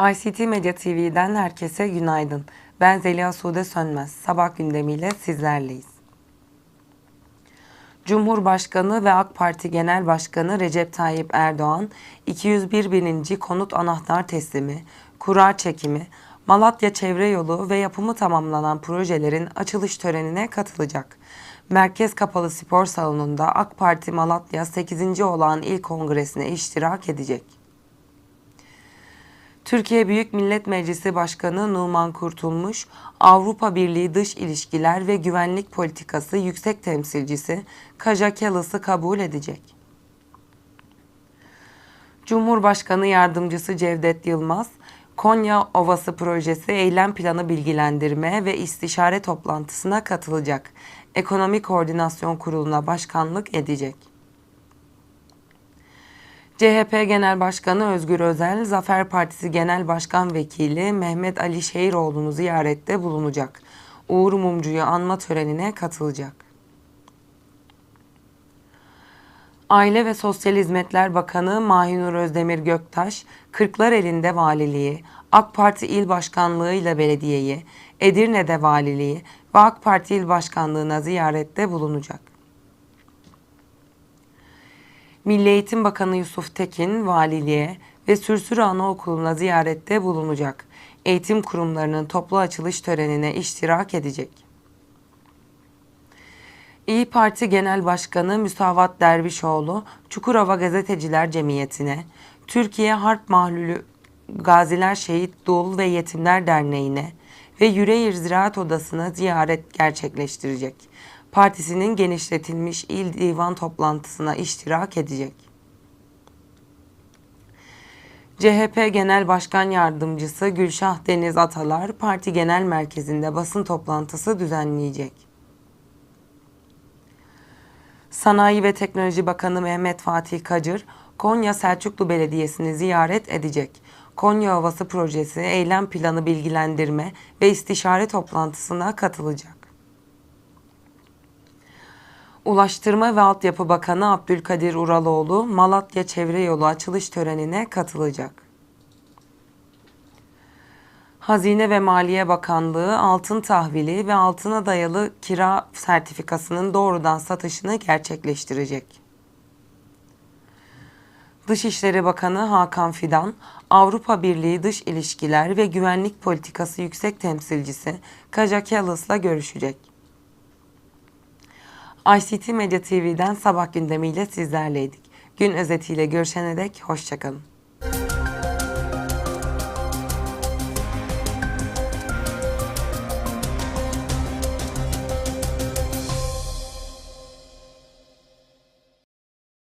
ICT Medya TV'den herkese günaydın. Ben Zeliha Sude Sönmez. Sabah gündemiyle sizlerleyiz. Cumhurbaşkanı ve AK Parti Genel Başkanı Recep Tayyip Erdoğan, 201 bininci konut anahtar teslimi, kura çekimi, Malatya Çevre Yolu ve yapımı tamamlanan projelerin açılış törenine katılacak. Merkez Kapalı Spor Salonu'nda AK Parti Malatya 8. olan İl Kongresi'ne iştirak edecek. Türkiye Büyük Millet Meclisi Başkanı Numan Kurtulmuş, Avrupa Birliği Dış İlişkiler ve Güvenlik Politikası Yüksek Temsilcisi Kaja Kallas'ı kabul edecek. Cumhurbaşkanı Yardımcısı Cevdet Yılmaz, Konya Ovası Projesi Eylem Planı Bilgilendirme ve İstişare toplantısına katılacak. Ekonomi Koordinasyon Kurulu'na başkanlık edecek. CHP Genel Başkanı Özgür Özel, Zafer Partisi Genel Başkan Vekili Mehmet Ali Şehiroğlu'nu ziyarette bulunacak. Uğur Mumcu'yu anma törenine katılacak. Aile ve Sosyal Hizmetler Bakanı Mahinur Özdemir Göktaş, Kırklareli'nde valiliği, AK Parti İl Başkanlığı ile belediyeyi, Edirne'de valiliği ve AK Parti İl Başkanlığı'na ziyarette bulunacak. Milli Eğitim Bakanı Yusuf Tekin valiliğe ve Sürsürü Anaokulu'na ziyarette bulunacak. Eğitim kurumlarının toplu açılış törenine iştirak edecek. İyi Parti Genel Başkanı Müsavat Dervişoğlu, Çukurova Gazeteciler Cemiyeti'ne, Türkiye Harp Mahlulü Gaziler Şehit Dul ve Yetimler Derneği'ne ve Yüreğir Ziraat Odası'na ziyaret gerçekleştirecek. Partisinin genişletilmiş il divan toplantısına iştirak edecek. CHP Genel Başkan Yardımcısı Gülşah Deniz Atalar parti genel merkezinde basın toplantısı düzenleyecek. Sanayi ve Teknoloji Bakanı Mehmet Fatih Kacır, Konya Selçuklu Belediyesi'ni ziyaret edecek. Konya Ovası Projesi eylem planı bilgilendirme ve istişare toplantısına katılacak. Ulaştırma ve Altyapı Bakanı Abdülkadir Uraloğlu, Malatya Çevre Yolu açılış törenine katılacak. Hazine ve Maliye Bakanlığı altın tahvili ve altına dayalı kira sertifikasının doğrudan satışını gerçekleştirecek. Dışişleri Bakanı Hakan Fidan, Avrupa Birliği Dış İlişkiler ve Güvenlik Politikası Yüksek Temsilcisi Kaja Kallas'la görüşecek. ICT Medya TV'den sabah gündemiyle sizlerleydik. Gün özetiyle görüşene dek hoşçakalın.